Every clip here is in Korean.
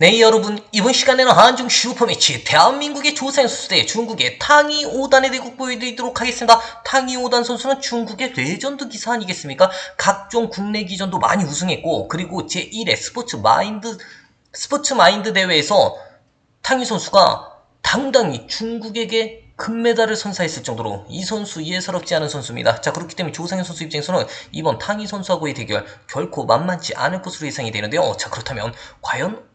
네 여러분 이번 시간에는 한중 슈퍼매치 대한민국의 조상현 선수 대 중국의 탕이 오단의 대국 보여드리도록 하겠습니다. 탕이 오단 선수는 중국의 레전드 기사 아니겠습니까? 각종 국내 기전도 많이 우승했고 그리고 제1회 스포츠 마인드 스포츠 마인드 대회에서 탕이 선수가 당당히 중국에게 금메달을 선사했을 정도로 이 선수 예사롭지 않은 선수입니다. 자 그렇기 때문에 조상현 선수 입장에서는 이번 탕이 선수하고의 대결 결코 만만치 않을 것으로 예상이 되는데요. 자 그렇다면 과연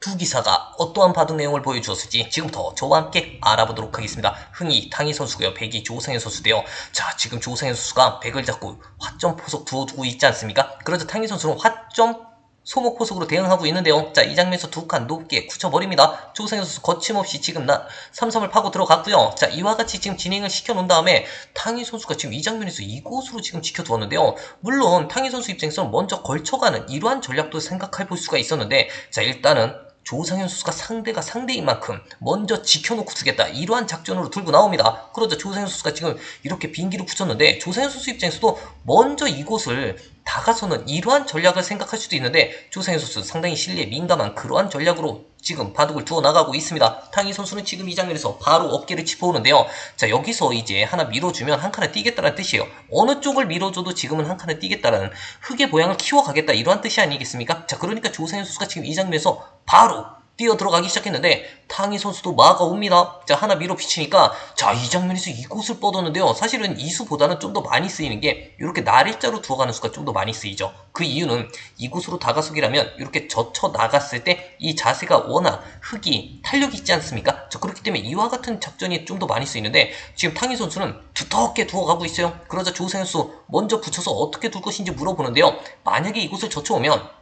두 기사가 어떠한 바둑 내용을 보여주었을지 지금부터 저와 함께 알아보도록 하겠습니다. 흥이 탕희 선수고요. 백이 조상현 선수인데요. 자, 지금 조상현 선수가 백을 잡고 화점 포석 두어두고 있지 않습니까? 그러자 탕희 선수는 화점 소목 포석으로 대응하고 있는데요. 자, 이 장면에서 두 칸 높게 굳혀버립니다. 조상현 선수 거침없이 지금 나, 삼삼을 파고 들어갔고요. 자, 이와 같이 지금 진행을 시켜놓은 다음에 탕희 선수가 지금 이 장면에서 이곳으로 지금 지켜두었는데요. 물론 탕희 선수 입장에서는 먼저 걸쳐가는 이러한 전략도 생각해 볼 수가 있었는데 자, 일단은 조상현 선수가 상대가 상대인 만큼 먼저 지켜놓고 두겠다 이러한 작전으로 들고 나옵니다. 그러자 조상현 선수가 지금 이렇게 빈기를 붙였는데 조상현 선수 입장에서도 먼저 이곳을 다가서는 이러한 전략을 생각할 수도 있는데 조상현 선수 상당히 실리에 민감한 그러한 전략으로 지금 바둑을 두어 나가고 있습니다. 탕희 선수는 지금 이 장면에서 바로 어깨를 짚어오는데요. 자 여기서 이제 하나 밀어주면 한 칸을 뛰겠다는 뜻이에요. 어느 쪽을 밀어줘도 지금은 한 칸을 뛰겠다는 흙의 모양을 키워가겠다 이러한 뜻이 아니겠습니까? 자 그러니까 조상현 선수가 지금 이 장면에서 바로 뛰어 들어가기 시작했는데 탕희 선수도 막아옵니다. 자 하나 밀어붙이니까 자 이 장면에서 이곳을 뻗었는데요. 사실은 이수보다는 좀 더 많이 쓰이는 게 이렇게 날일자로 두어가는 수가 좀 더 많이 쓰이죠. 그 이유는 이곳으로 다가서기라면 이렇게 젖혀 나갔을 때 이 자세가 워낙 흙이 탄력이 있지 않습니까? 자 그렇기 때문에 이와 같은 작전이 좀 더 많이 쓰이는데 지금 탕희 선수는 두텁게 두어가고 있어요. 그러자 조상현 선수 먼저 붙여서 어떻게 둘 것인지 물어보는데요. 만약에 이곳을 젖혀오면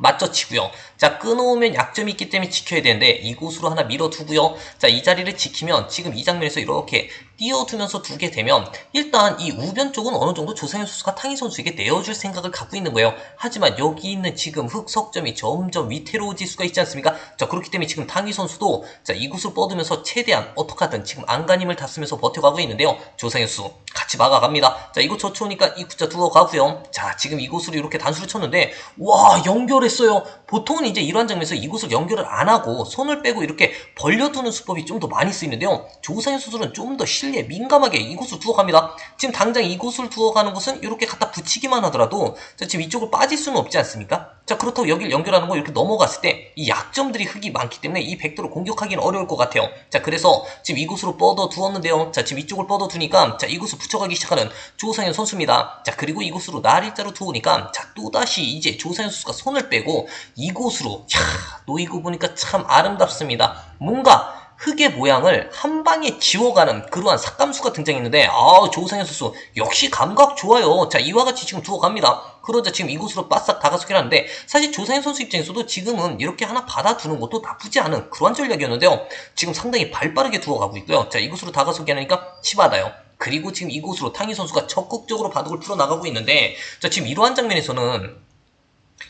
맞춰치고요. 자 끊어오면 약점이 있기 때문에 지켜야 되는데 이곳으로 하나 밀어두고요. 자 이 자리를 지키면 지금 이 장면에서 이렇게 띄워두면서 두게 되면 일단 이 우변 쪽은 어느 정도 조상현 선수가 탕희 선수에게 내어줄 생각을 갖고 있는 거예요. 하지만 여기 있는 지금 흑석점이 점점 위태로워질 수가 있지 않습니까? 자 그렇기 때문에 지금 탕희 선수도 자 이곳을 뻗으면서 최대한 어떻게든 지금 안간힘을 다 쓰면서 버텨가고 있는데요. 조상현 선수 같이 막아갑니다. 자 이곳 저쳐오니까 이 구자 두어가고요. 자 지금 이곳으로 이렇게 단수를 쳤는데 와 연결했어요. 보통은 이제 이러한 장면에서 이곳을 연결을 안 하고 손을 빼고 이렇게 벌려두는 수법이 좀 더 많이 쓰이는데요. 조상현 선수는 좀 더 실 리에 민감하게 이곳을 두어 갑니다. 지금 당장 이곳을 두어 가는 것은 이렇게 갖다 붙이기만 하더라도 자 지금 이쪽을 빠질 수는 없지 않습니까? 자 그렇다고 여기를 연결하는 거 이렇게 넘어갔을 때 이 약점들이 흙이 많기 때문에 이 백도를 공격하기는 어려울 것 같아요. 자 그래서 지금 이곳으로 뻗어 두었는데요. 자 지금 이쪽을 뻗어 두니까 자 이곳을 붙여가기 시작하는 조상현 선수입니다. 자 그리고 이곳으로 날일자로 두으니까 자 또다시 이제 조상현 선수가 손을 빼고 이곳으로 야 놓이고 보니까 참 아름답습니다. 뭔가 흙의 모양을 한 방에 지워가는 그러한 삭감수가 등장했는데 아 조상현 선수 역시 감각 좋아요. 자 이와 같이 지금 두어 갑니다. 그러자 지금 이곳으로 바싹 다가서긴 하는데 사실 조상현 선수 입장에서도 지금은 이렇게 하나 받아두는 것도 나쁘지 않은 그러한 전략이었는데요. 지금 상당히 발빠르게 두어가고 있고요. 자 이곳으로 다가서기 하니까 치받아요. 그리고 지금 이곳으로 탕희 선수가 적극적으로 바둑을 풀어나가고 있는데 자 지금 이러한 장면에서는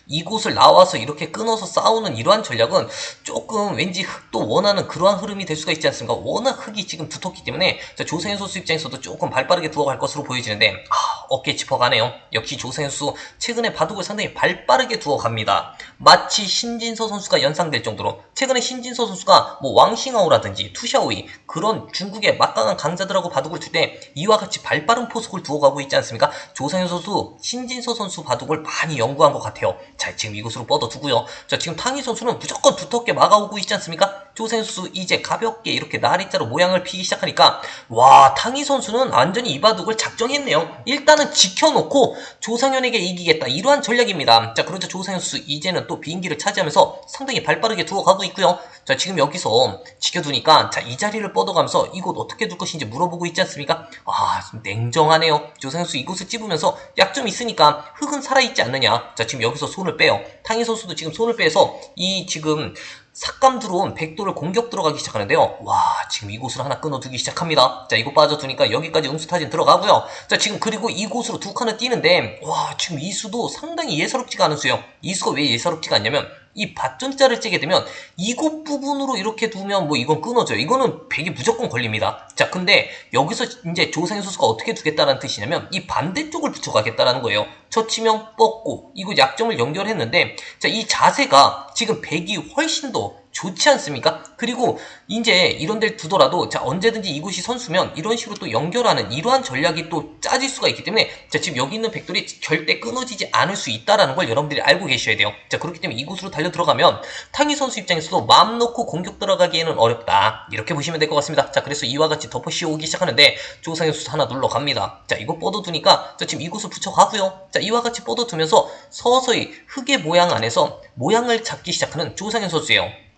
이곳을 나와서 이렇게 끊어서 싸우는 이러한 전략은 조금 왠지 흙도 원하는 그러한 흐름이 될 수가 있지 않습니까? 워낙 흙이 지금 두텁기 때문에 자, 조세현 선수 입장에서도 조금 발빠르게 두어갈 것으로 보여지는데 아, 어깨 짚어가네요. 역시 조세현 선수 최근에 바둑을 상당히 발빠르게 두어갑니다. 마치 신진서 선수가 연상될 정도로 최근에 신진서 선수가 뭐 왕싱아오라든지 투샤오이 그런 중국의 막강한 강자들하고 바둑을 둘 때 이와 같이 발빠른 포석을 두어가고 있지 않습니까? 조상현 선수, 신진서 선수 바둑을 많이 연구한 것 같아요. 자, 지금 이곳으로 뻗어두고요. 자, 지금 탕희 선수는 무조건 두텁게 막아오고 있지 않습니까? 선수 이제 가볍게 이렇게 나리자로 모양을 피기 시작하니까 와, 탕희 선수는 완전히 이 바둑을 작정했네요. 일단은 지켜놓고 조상현에게 이기겠다. 이러한 전략입니다. 자, 그러자 조상현 선수 이제는 또 비행기를 차지하면서 상당히 발빠르게 두어가고 있고요. 자, 지금 여기서 지켜두니까 자, 이 자리를 뻗어가면서 이곳 어떻게 둘 것인지 물어보고 있지 않습니까? 아, 좀 냉정하네요. 조상현 선수 이곳을 찝으면서 약점 있으니까 흙은 살아있지 않느냐. 자, 지금 여기서 손을 빼요. 탕희 선수도 지금 손을 빼서 이 지금 삭감 들어온 백도를 공격 들어가기 시작하는데요. 와, 지금 이곳으로 하나 끊어두기 시작합니다. 자, 이곳 빠져두니까 여기까지 응수타진 들어가고요. 자, 지금 그리고 이곳으로 두 칸을 뛰는데, 와, 지금 이 수도 상당히 예사롭지가 않은 수요. 이 수가 왜 예사롭지가 않냐면, 이 밭전자를 째게 되면 이곳 부분으로 이렇게 두면 뭐 이건 끊어져요. 이거는 백이 무조건 걸립니다. 자, 근데 여기서 이제 조상현 선수가 어떻게 두겠다는 뜻이냐면 이 반대쪽을 붙여가겠다라는 거예요. 처치면 뻗고 이거 약점을 연결했는데 자, 이 자세가 지금 백이 훨씬 더 좋지 않습니까? 그리고 이제 이런 데를 두더라도 자 언제든지 이곳이 선수면 이런 식으로 또 연결하는 이러한 전략이 또 짜질 수가 있기 때문에 자 지금 여기 있는 백돌이 절대 끊어지지 않을 수 있다라는 걸 여러분들이 알고 계셔야 돼요. 자 그렇기 때문에 이곳으로 달려 들어가면 탕희 선수 입장에서도 마음 놓고 공격 들어가기에는 어렵다 이렇게 보시면 될 것 같습니다. 자 그래서 이와 같이 덮어씌워 오기 시작하는데 조상현 선수 하나 눌러 갑니다. 자 이거 뻗어두니까 자 지금 이곳을 붙여가고요. 자 이와 같이 뻗어두면서 서서히 흙의 모양 안에서 모양을 잡기 시작하는 조상현 선수예요.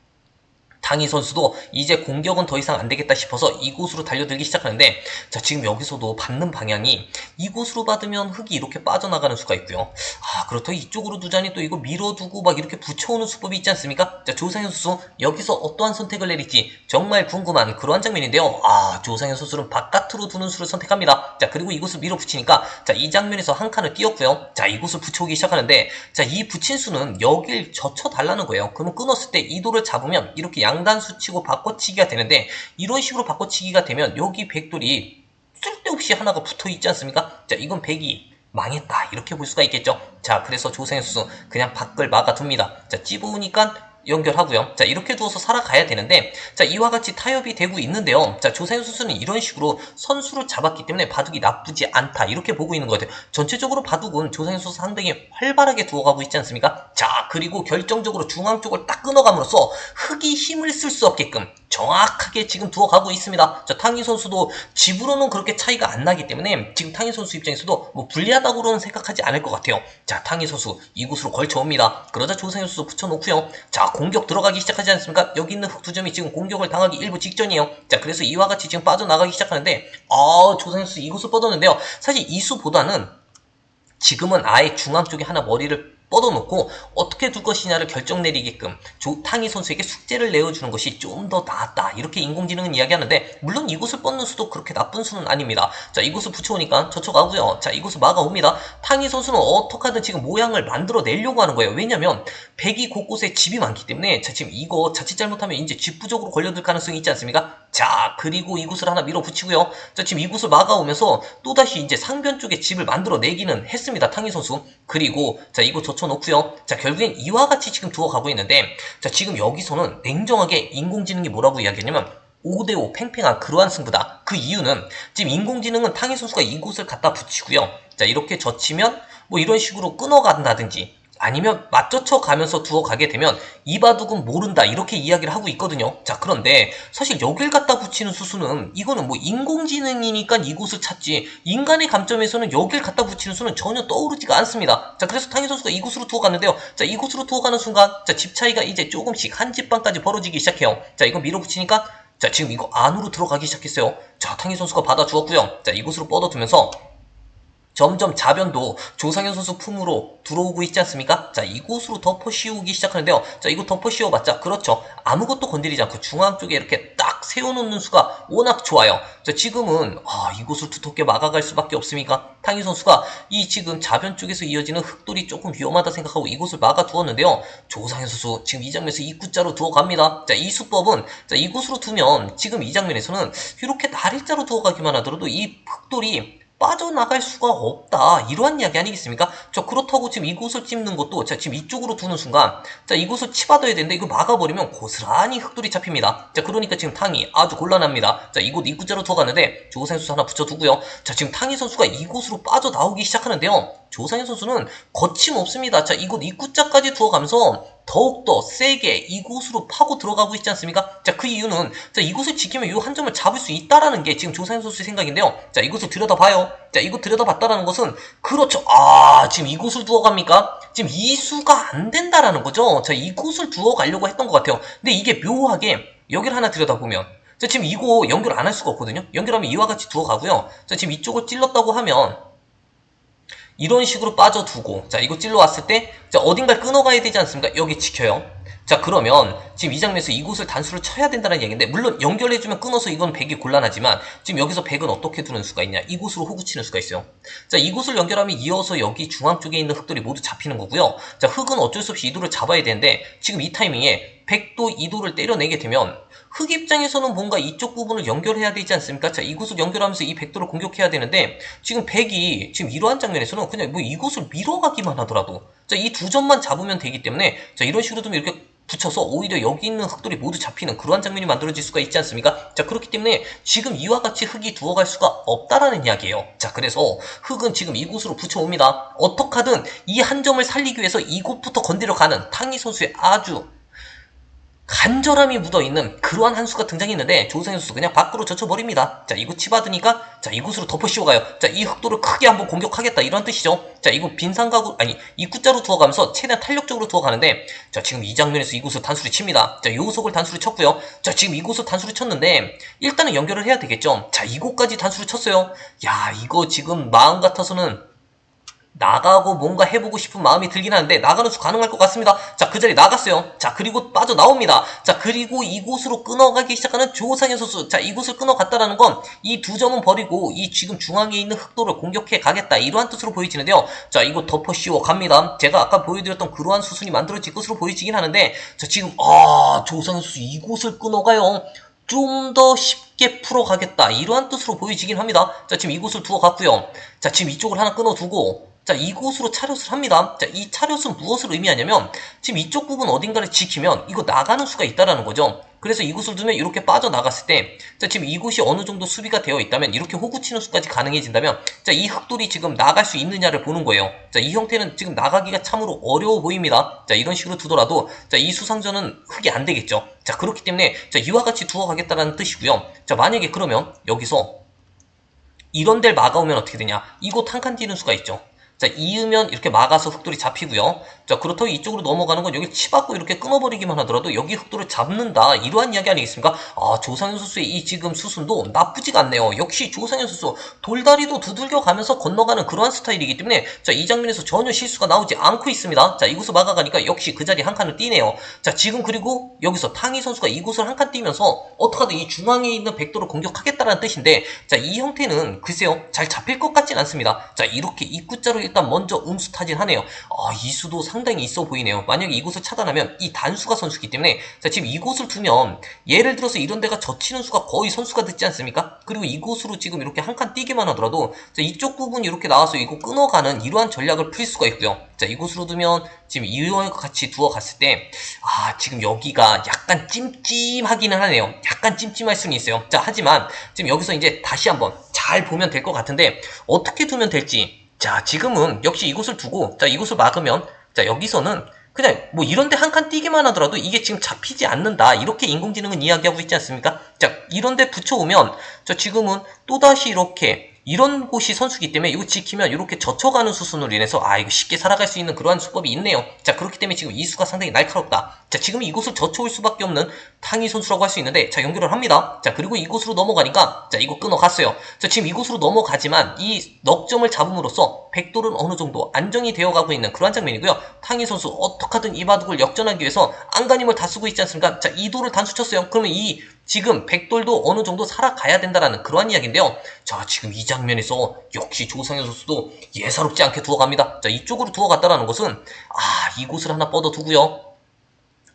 당희 선수도 이제 공격은 더 이상 안 되겠다 싶어서 이곳으로 달려들기 시작하는데 자 지금 여기서도 받는 방향이 이곳으로 받으면 흙이 이렇게 빠져나가는 수가 있고요. 아 그렇다고 이쪽으로 두자니 또 이거 밀어두고 막 이렇게 붙여오는 수법이 있지 않습니까? 자 조상현 선수 여기서 어떠한 선택을 내릴지 정말 궁금한 그러한 장면인데요. 아 조상현 선수는 바깥으로 두는 수를 선택합니다. 자 그리고 이곳을 밀어붙이니까 자 이 장면에서 한 칸을 띄었고요. 자 이곳을 붙여오기 시작하는데 자 이 붙인 수는 여길 젖혀달라는 거예요. 그러면 끊었을 때 이도를 잡으면 이렇게 양단 수치고 바꿔치기가 되는데 이런 식으로 바꿔치기가 되면 여기 백돌이 쓸데없이 하나가 붙어 있지 않습니까? 자 이건 백이 망했다 이렇게 볼 수가 있겠죠. 자 그래서 조생현 선수 그냥 밖을 막아둡니다. 자 찝으니까 연결하고요. 자 이렇게 두어서 살아가야 되는데 자 이와 같이 타협이 되고 있는데요. 자 조세현 선수는 이런 식으로 선수를 잡았기 때문에 바둑이 나쁘지 않다 이렇게 보고 있는 것 같아요. 전체적으로 바둑은 조세현 선수 상당히 활발하게 두어가고 있지 않습니까? 자 그리고 결정적으로 중앙 쪽을 딱 끊어감으로써 흙이 힘을 쓸 수 없게끔 정확하게 지금 두어가고 있습니다. 자 탕희 선수도 집으로는 그렇게 차이가 안 나기 때문에 지금 탕희 선수 입장에서도 뭐 불리하다고는 생각하지 않을 것 같아요. 자 탕희 선수 이곳으로 걸쳐옵니다. 그러자 조세현 선수 붙여놓고요. 자 공격 들어가기 시작하지 않습니까? 여기 있는 흙두 점이 지금 공격을 당하기 일부 직전이에요. 자, 그래서 이와 같이 지금 빠져나가기 시작하는데, 아, 조상수 이곳을 뻗었는데요. 사실 이수보다는 지금은 아예 중앙 쪽에 하나 머리를 뻗어놓고 어떻게 둘 것이냐를 결정 내리게끔 조탕희 선수에게 숙제를 내어주는 것이 좀더 낫다. 이렇게 인공지능은 이야기하는데 물론 이곳을 뻗는 수도 그렇게 나쁜 수는 아닙니다. 자 이곳을 붙여오니까 저쳐가고요. 자 이곳을 막아옵니다. 탕희 선수는 어떻게 하든 지금 모양을 만들어 내려고 하는 거예요. 왜냐면 백이 곳곳에 집이 많기 때문에 자 지금 이거 자칫 잘못하면 이제 집 부족으로 걸려들 가능성이 있지 않습니까? 자 그리고 이곳을 하나 밀어붙이고요. 자 지금 이곳을 막아오면서 또다시 이제 상변 쪽에 집을 만들어 내기는 했습니다 탕희 선수. 그리고 자 이곳 젖혀놓고요. 자 결국엔 이와 같이 지금 두어가고 있는데 자 지금 여기서는 냉정하게 인공지능이 뭐라고 이야기했냐면 5대5 팽팽한 그러한 승부다. 그 이유는 지금 인공지능은 탕희 선수가 이곳을 갖다 붙이고요. 자 이렇게 젖히면 뭐 이런 식으로 끊어간다든지 아니면 맞춰쳐 가면서 두어 가게 되면 이 바둑은 모른다 이렇게 이야기를 하고 있거든요. 자 그런데 사실 여길 갖다 붙이는 수수는 이거는 뭐 인공지능이니까 이곳을 찾지 인간의 감점에서는 여길 갖다 붙이는 수는 전혀 떠오르지가 않습니다. 자 그래서 탕희 선수가 이곳으로 두어 갔는데요. 자 이곳으로 두어 가는 순간 자 집 차이가 이제 조금씩 한 집방까지 벌어지기 시작해요. 자 이거 밀어붙이니까 자 지금 이거 안으로 들어가기 시작했어요. 자 탕희 선수가 받아 주었고요. 자 이곳으로 뻗어두면서 점점 자변도 조상현 선수 품으로 들어오고 있지 않습니까? 자, 이곳으로 덮어 씌우기 시작하는데요. 자, 이거 덮어 씌워봤자, 그렇죠. 아무것도 건드리지 않고 중앙 쪽에 이렇게 딱 세워놓는 수가 워낙 좋아요. 자, 지금은, 아, 이곳을 두텁게 막아갈 수밖에 없습니까? 탕희 선수가 이 지금 자변 쪽에서 이어지는 흙돌이 조금 위험하다 생각하고 이곳을 막아두었는데요. 조상현 선수 지금 이 장면에서 입구자로 두어갑니다. 자, 이 수법은, 자, 이곳으로 두면 지금 이 장면에서는 이렇게 날일자로 두어가기만 하더라도 이 흙돌이 빠져나갈 수가 없다. 이러한 이야기 아니겠습니까? 자, 그렇다고 지금 이곳을 찝는 것도, 자, 지금 이쪽으로 두는 순간, 자, 이곳을 치받아야 되는데, 이거 막아버리면 고스란히 흑돌이 잡힙니다. 자, 그러니까 지금 탕이 아주 곤란합니다. 자, 이곳 입구자로 들어가는데, 조상현 선수 하나 붙여두고요. 자, 지금 탕희 선수가 이곳으로 빠져나오기 시작하는데요. 조상현 선수는 거침없습니다. 자, 이곳 입구자까지 두어가면서 더욱더 세게 이곳으로 파고 들어가고 있지 않습니까? 자, 그 이유는 자, 이곳을 지키면 이 한 점을 잡을 수 있다라는 게 지금 조상현 선수의 생각인데요. 자, 이곳을 들여다봐요. 자, 이곳 들여다봤다라는 것은 그렇죠. 아, 지금 이곳을 두어갑니까? 지금 이 수가 안 된다라는 거죠. 자, 이곳을 두어가려고 했던 것 같아요. 근데 이게 묘하게 여기를 하나 들여다보면 자, 지금 이거 연결 안 할 수가 없거든요. 연결하면 이와 같이 두어가고요. 자, 지금 이쪽을 찔렀다고 하면 이런 식으로 빠져두고 자 이거 찔러 왔을 때 자 어딘가 끊어가야 되지 않습니까? 여기 지켜요. 자 그러면 지금 이 장면에서 이곳을 단수를 쳐야 된다는 얘기인데 물론 연결해주면 끊어서 이건 백이 곤란하지만 지금 여기서 백은 어떻게 두는 수가 있냐 이곳으로 호구 치는 수가 있어요 자 이곳을 연결하면 이어서 여기 중앙 쪽에 있는 흑돌이 모두 잡히는 거고요 자 흑은 어쩔 수 없이 이도를 잡아야 되는데 지금 이 타이밍에 백도 이도를 때려내게 되면 흑 입장에서는 뭔가 이쪽 부분을 연결해야 되지 않습니까? 자, 이곳을 연결하면서 이 백도를 공격해야 되는데, 지금 백이, 지금 이러한 장면에서는 그냥 뭐 이곳을 밀어가기만 하더라도, 자, 이 두 점만 잡으면 되기 때문에, 자, 이런 식으로 좀 이렇게 붙여서 오히려 여기 있는 흑돌이 모두 잡히는 그러한 장면이 만들어질 수가 있지 않습니까? 자, 그렇기 때문에 지금 이와 같이 흑이 두어갈 수가 없다라는 이야기예요. 자, 그래서 흑은 지금 이곳으로 붙여옵니다. 어떻게든 이 한 점을 살리기 위해서 이곳부터 건드려 가는 탕희 선수의 아주 간절함이 묻어있는 그러한 한 수가 등장했는데 조상현 선수 그냥 밖으로 젖혀버립니다. 자 이곳 치받으니까 자 이곳으로 덮어 씌워가요. 자 이 흑도를 크게 한번 공격하겠다 이런 뜻이죠. 자 이곳 빈상가구 아니 입구자로 두어가면서 최대한 탄력적으로 두어가는데 자 지금 이 장면에서 이곳을 단수를 칩니다. 자 요속을 단수를 쳤고요. 자 지금 이곳을 단수를 쳤는데 일단은 연결을 해야 되겠죠. 자 이곳까지 단수를 쳤어요. 야 이거 지금 마음 같아서는 나가고 뭔가 해보고 싶은 마음이 들긴 하는데 나가는 수 가능할 것 같습니다. 자, 그 자리 나갔어요. 자, 그리고 빠져나옵니다. 자, 그리고 이곳으로 끊어가기 시작하는 조상현 선수. 자, 이곳을 끊어갔다라는 건 이 두 점은 버리고 이 지금 중앙에 있는 흑도를 공격해 가겠다. 이러한 뜻으로 보이지는데요. 자, 이거 덮어 씌워 갑니다. 제가 아까 보여드렸던 그러한 수순이 만들어질 것으로 보이지긴 하는데 자, 지금 아, 조상현 선수 이곳을 끊어가요. 좀더 쉽게 풀어가겠다. 이러한 뜻으로 보이지긴 합니다. 자, 지금 이곳을 두어 갔고요. 자, 지금 이쪽을 하나 끊어두고 자, 이곳으로 차렷을 합니다. 자, 이 차렷은 무엇을 의미하냐면 지금 이쪽 부분 어딘가를 지키면 이거 나가는 수가 있다라는 거죠. 그래서 이곳을 두면 이렇게 빠져나갔을 때, 자, 지금 이곳이 어느 정도 수비가 되어 있다면 이렇게 호구 치는 수까지 가능해진다면, 자, 이 흑돌이 지금 나갈 수 있느냐를 보는 거예요. 자, 이 형태는 지금 나가기가 참으로 어려워 보입니다. 자, 이런 식으로 두더라도, 자, 이 수상전은 흑이 안 되겠죠. 자, 그렇기 때문에, 자, 이와 같이 두어 가겠다라는 뜻이고요. 자, 만약에 그러면 여기서 이런 데를 막아오면 어떻게 되냐? 이곳 한 칸 뛰는 수가 있죠. 자, 이으면 이렇게 막아서 흑돌이 잡히고요. 자, 그렇다고 이쪽으로 넘어가는 건 여기 치받고 이렇게 끊어버리기만 하더라도 여기 흑돌을 잡는다. 이러한 이야기 아니겠습니까? 아, 조상현 선수의 이 지금 수순도 나쁘지가 않네요. 역시 조상현 선수 돌다리도 두들겨 가면서 건너가는 그러한 스타일이기 때문에 자, 이 장면에서 전혀 실수가 나오지 않고 있습니다. 자, 이곳을 막아가니까 역시 그 자리 한 칸을 뛰네요. 자, 지금 그리고 여기서 탕희 선수가 이곳을 한 칸 뛰면서 어떻게든 이 중앙에 있는 백도를 공격하겠다는 뜻인데 자, 이 형태는 글쎄요. 잘 잡힐 것 같진 않습니다. 자, 이렇게 입구자로 일단 먼저 음수 타진하네요. 아, 이 수도 상당히 있어 보이네요. 만약에 이곳을 차단하면 이 단수가 선수기 때문에 자, 지금 이곳을 두면 예를 들어서 이런 데가 젖히는 수가 거의 선수가 듣지 않습니까? 그리고 이곳으로 지금 이렇게 한 칸 뛰기만 하더라도 자, 이쪽 부분이 이렇게 나와서 이거 끊어가는 이러한 전략을 풀 수가 있고요. 자, 이곳으로 두면 지금 이와 같이 두어 갔을 때, 아, 지금 여기가 약간 찜찜하기는 하네요. 약간 찜찜할 수는 있어요. 자, 하지만 지금 여기서 이제 다시 한번 잘 보면 될 것 같은데, 어떻게 두면 될지. 자, 지금은 역시 이곳을 두고, 자, 이곳을 막으면, 자, 여기서는 그냥 뭐 이런데 한 칸 뛰기만 하더라도 이게 지금 잡히지 않는다. 이렇게 인공지능은 이야기하고 있지 않습니까? 자, 이런데 붙여오면, 자, 지금은 또다시 이렇게 이런 곳이 선수기 때문에 이거 지키면 이렇게 젖혀가는 수순으로 인해서 아 이거 쉽게 살아갈 수 있는 그러한 수법이 있네요. 자 그렇기 때문에 지금 이 수가 상당히 날카롭다. 자 지금 이곳을 젖혀올 수밖에 없는 탕희 선수라고 할 수 있는데 자 연결을 합니다. 자 그리고 이곳으로 넘어가니까 자 이거 끊어갔어요. 자 지금 이곳으로 넘어가지만 이 넉점을 잡음으로써 백돌은 어느 정도 안정이 되어가고 있는 그러한 장면이고요. 탕희 선수 어떻게든 이 바둑을 역전하기 위해서 안간힘을 다 쓰고 있지 않습니까? 자 이도를 단수 쳤어요. 그러면 이 지금 백돌도 어느 정도 살아가야 된다라는 그러한 이야기인데요. 자, 지금 이 장면에서 역시 조상현 선수도 예사롭지 않게 두어갑니다. 자, 이쪽으로 두어갔다라는 것은 아, 이곳을 하나 뻗어두고요.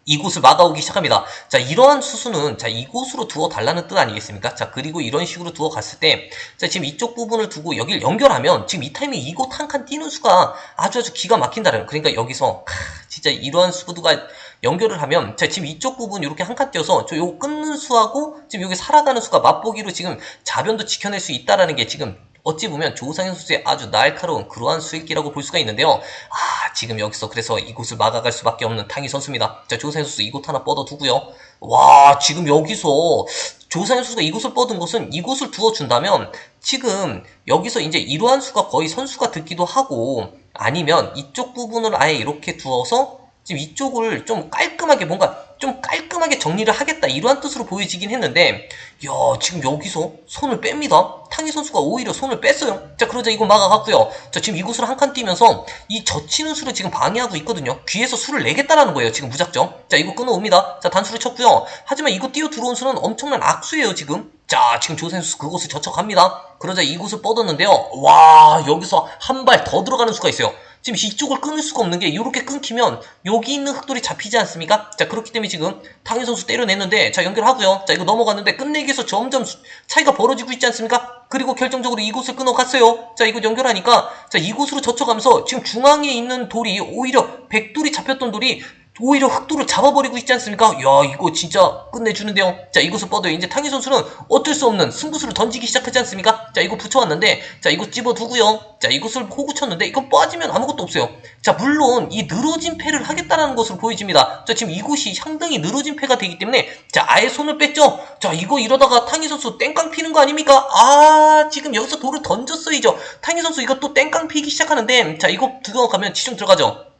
이곳을 막아오기 시작합니다. 자, 이러한 수순은 자, 이곳으로 두어 달라는 뜻 아니겠습니까? 자, 그리고 이런 식으로 두어 갔을 때 자, 지금 이쪽 부분을 두고 여기를 연결하면 지금 이 타이밍 이곳 한 칸 뛰는 수가 아주 아주 기가 막힌다는 그러니까 여기서 크, 진짜 이러한 수두가 연결을 하면 자, 지금 이쪽 부분 이렇게 한 칸 띄어서 저 요거 끊는 수하고 지금 여기 살아가는 수가 맛보기로 지금 자변도 지켜낼 수 있다라는 게 지금 어찌 보면 조상현 선수의 아주 날카로운 그러한 수익기라고 볼 수가 있는데요. 아, 지금 여기서 그래서 이곳을 막아갈 수밖에 없는 탕희 선수입니다. 자, 조상현 선수 이곳 하나 뻗어두고요. 와, 지금 여기서 조상현 선수가 이곳을 뻗은 것은 이곳을 두어준다면 지금 여기서 이제 이러한 수가 거의 선수가 듣기도 하고 아니면 이쪽 부분을 아예 이렇게 두어서 지금 이쪽을 좀 깔끔하게 뭔가 좀 깔끔하게 정리를 하겠다 이러한 뜻으로 보여지긴 했는데 야 지금 여기서 손을 뺍니다. 탕희 선수가 오히려 손을 뺐어요. 자 그러자 이거 막아갔고요. 자 지금 이곳으로 한 칸 뛰면서 이 젖히는 수를 지금 방해하고 있거든요. 귀에서 수를 내겠다라는 거예요 지금 무작정. 자 이거 끊어옵니다. 자 단수를 쳤고요. 하지만 이거 뛰어 들어온 수는 엄청난 악수예요 지금. 자 지금 조생 선수 그곳을 젖혀갑니다. 그러자 이곳을 뻗었는데요. 와 여기서 한 발 더 들어가는 수가 있어요 지금 이쪽을 끊을 수가 없는 게 이렇게 끊기면 여기 있는 흑돌이 잡히지 않습니까? 자 그렇기 때문에 지금 탕희 선수 때려냈는데 자 연결하고요. 자 이거 넘어갔는데 끝내기에서 점점 수- 차이가 벌어지고 있지 않습니까? 그리고 결정적으로 이곳을 끊어갔어요. 자 이곳 연결하니까 자 이곳으로 젖혀가면서 지금 중앙에 있는 돌이 오히려 백돌이 잡혔던 돌이 오히려 흑돌을 잡아버리고 있지 않습니까? 야 이거 진짜 끝내주는데요. 자 이곳을 뻗어요. 이제 탕희 선수는 어쩔 수 없는 승부수를 던지기 시작하지 않습니까? 자 이거 붙여왔는데 자 이거 집어두고요. 자 이곳을 호구 쳤는데 이건 빠지면 아무것도 없어요. 자 물론 이 늘어진 패를 하겠다라는 것으로 보여집니다. 자 지금 이곳이 상당히 늘어진 패가 되기 때문에 자 아예 손을 뺐죠. 자 이거 이러다가 탕희 선수 땡깡 피는 거 아닙니까? 아 지금 여기서 돌을 던졌어이죠. 탕희 선수 이거 또 땡깡 피기 시작하는데 자 이거 두고 가면 지중 들어가죠.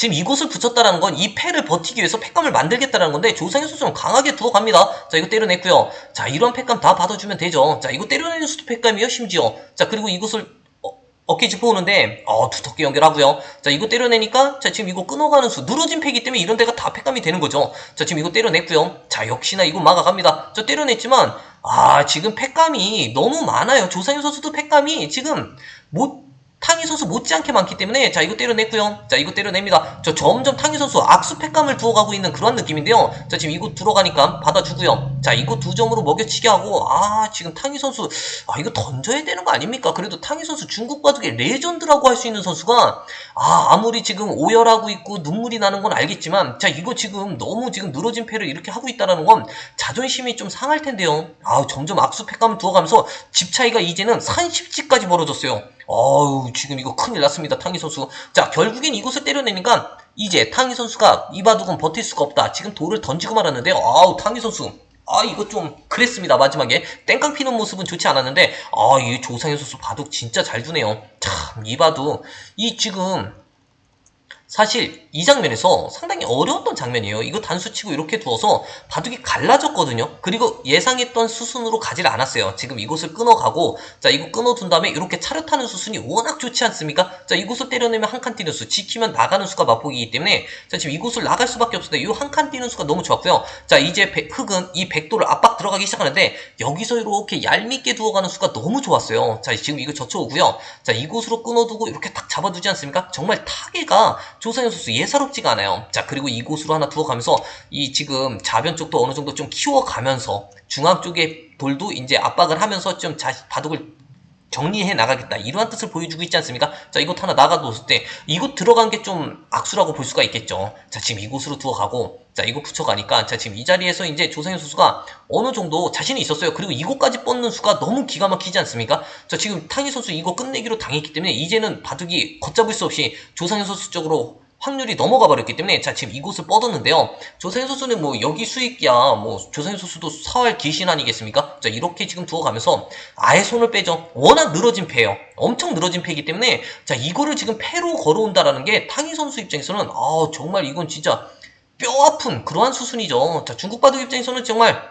지금 이곳을 붙였다라는 건 이 패를 버티기 위해서 패감을 만들겠다라는 건데 조상현 선수는 강하게 두어갑니다. 자 이거 때려냈고요. 자 이런 패감 다 받아주면 되죠. 자 이거 때려내는 수도 패감이요 심지어. 자 그리고 이곳을 어, 어깨 짚어오는데 어 두텁게 연결하고요. 자 이거 때려내니까 자 지금 이거 끊어가는 수 늘어진 패기 때문에 이런 데가 다 패감이 되는 거죠. 자 지금 이거 때려냈고요. 자 역시나 이거 막아갑니다. 저 때려냈지만 아 지금 패감이 너무 많아요. 조상현 선수도 패감이 지금 못 탕희 선수 못지않게 많기 때문에 자 이거 때려냈고요. 자 이거 때려냅니다. 저 점점 탕희 선수 악수패감을 두어가고 있는 그런 느낌인데요. 자 지금 이거 들어가니까 받아주고요. 자 이거 두 점으로 먹여치게 하고 아 지금 탕희 선수 아 이거 던져야 되는 거 아닙니까? 그래도 탕희 선수 중국 바둑의 레전드라고 할 수 있는 선수가 아 아무리 지금 오열하고 있고 눈물이 나는 건 알겠지만 자 이거 지금 너무 지금 늘어진 패를 이렇게 하고 있다라는 건 자존심이 좀 상할 텐데요. 아 점점 악수 패감을 두어가면서 집 차이가 이제는 30지까지 벌어졌어요. 어우 지금 이거 큰일 났습니다 탕희 선수 자 결국엔 이곳을 때려내니까 이제 탕희 선수가 이 바둑은 버틸 수가 없다 지금 돌을 던지고 말았는데요 아우 탕희 선수 아 이거 좀 그랬습니다 마지막에. 땡깡 피는 모습은 좋지 않았는데 아 이 조상현 선수 바둑 진짜 잘 두네요. 참 이 바둑. 이 지금 사실 이 장면에서 상당히 어려웠던 장면이에요. 이거 단수치고 이렇게 두어서 바둑이 갈라졌거든요. 그리고 예상했던 수순으로 가지 않았어요. 지금 이곳을 끊어가고 자 이거 끊어둔 다음에 이렇게 차렷하는 수순이 워낙 좋지 않습니까? 자 이곳을 때려내면 한 칸 뛰는 수, 지키면 나가는 수가 맛보기이기 때문에 자 지금 이곳을 나갈 수밖에 없었는데 이 한 칸 뛰는 수가 너무 좋았고요. 자 이제 백- 흑은 이 백도를 압박 들어가기 시작하는데 여기서 이렇게 얄밉게 두어가는 수가 너무 좋았어요. 자 지금 이거 젖혀오고요. 자 이곳으로 끊어두고 이렇게 딱 잡아두지 않습니까? 정말 타개가 조상현 선수 예사롭지가 않아요. 자 그리고 이곳으로 하나 두어가면서 이 지금 좌변 쪽도 어느 정도 좀 키워가면서 중앙 쪽에 돌도 이제 압박을 하면서 좀 자, 바둑을 정리해 나가겠다 이러한 뜻을 보여주고 있지 않습니까? 자 이곳 하나 나가뒀을 때 이곳 들어간 게 좀 악수라고 볼 수가 있겠죠. 자 지금 이곳으로 두어가고 자 이거 붙여가니까 자 지금 이 자리에서 이제 조상현 선수가 어느 정도 자신이 있었어요. 그리고 이곳까지 뻗는 수가 너무 기가 막히지 않습니까? 자 지금 탕희 선수 이거 끝내기로 당했기 때문에 이제는 바둑이 걷잡을 수 없이 조상현 선수 쪽으로 확률이 넘어가 버렸기 때문에 자 지금 이곳을 뻗었는데요. 조상현 선수는 뭐 여기 수익이야 뭐 조상현 선수도 사활 귀신 아니겠습니까? 자 이렇게 지금 두어가면서 아예 손을 빼죠. 워낙 늘어진 패예요. 엄청 늘어진 패이기 때문에 자 이거를 지금 패로 걸어온다라는 게 탕희 선수 입장에서는 아 정말 이건 진짜 뼈 아픈 그러한 수순이죠. 자 중국 바둑 입장에서는 정말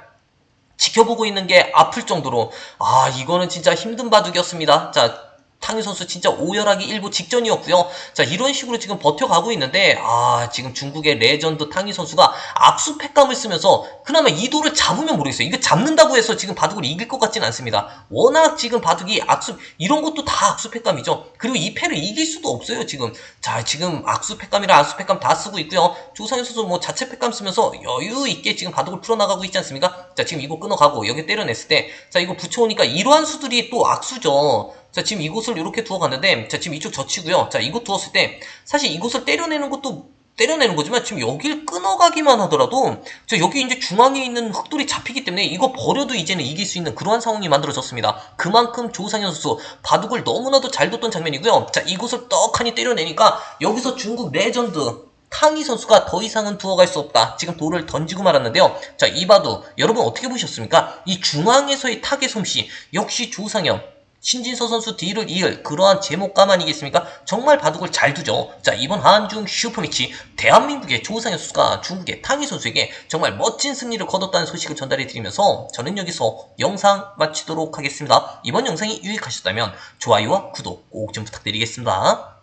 지켜보고 있는 게 아플 정도로 아 이거는 진짜 힘든 바둑이었습니다. 자 탕희 선수 진짜 오열하기 일보 직전이었고요. 자 이런 식으로 지금 버텨가고 있는데 아 지금 중국의 레전드 탕희 선수가 악수 패감을 쓰면서 그나마 이 돌을 잡으면 모르겠어요. 이거 잡는다고 해서 지금 바둑을 이길 것 같지는 않습니다. 워낙 지금 바둑이 악수 이런 것도 다 악수 패감이죠. 그리고 이 패를 이길 수도 없어요. 지금 자 지금 악수 패감이랑 악수 패감 다 쓰고 있고요. 조상현 선수 뭐 자체 패감 쓰면서 여유 있게 지금 바둑을 풀어나가고 있지 않습니까? 자 지금 이거 끊어가고 여기 때려냈을 때 자 이거 붙여오니까 이러한 수들이 또 악수죠. 자 지금 이곳을 이렇게 두어 갔는데 자 지금 이쪽 젖히고요. 자 이곳 두었을 때 사실 이곳을 때려내는 것도 때려내는 거지만 지금 여길 끊어가기만 하더라도 저 여기 이제 중앙에 있는 흑돌이 잡히기 때문에 이거 버려도 이제는 이길 수 있는 그러한 상황이 만들어졌습니다. 그만큼 조상현 선수 바둑을 너무나도 잘 뒀던 장면이고요. 자 이곳을 떡하니 때려내니까 여기서 중국 레전드 탕희 선수가 더 이상은 두어갈 수 없다. 지금 돌을 던지고 말았는데요. 자, 이바둑 여러분 어떻게 보셨습니까? 이 중앙에서의 타겟 솜씨 역시 조상현 신진서 선수 뒤를 이을 그러한 제목감 아니겠습니까? 정말 바둑을 잘 두죠. 자, 이번 한중 슈퍼매치 대한민국의 조상현 선수가 중국의 탕희 선수에게 정말 멋진 승리를 거뒀다는 소식을 전달해 드리면서 저는 여기서 영상 마치도록 하겠습니다. 이번 영상이 유익하셨다면 좋아요와 구독 꼭 좀 부탁드리겠습니다.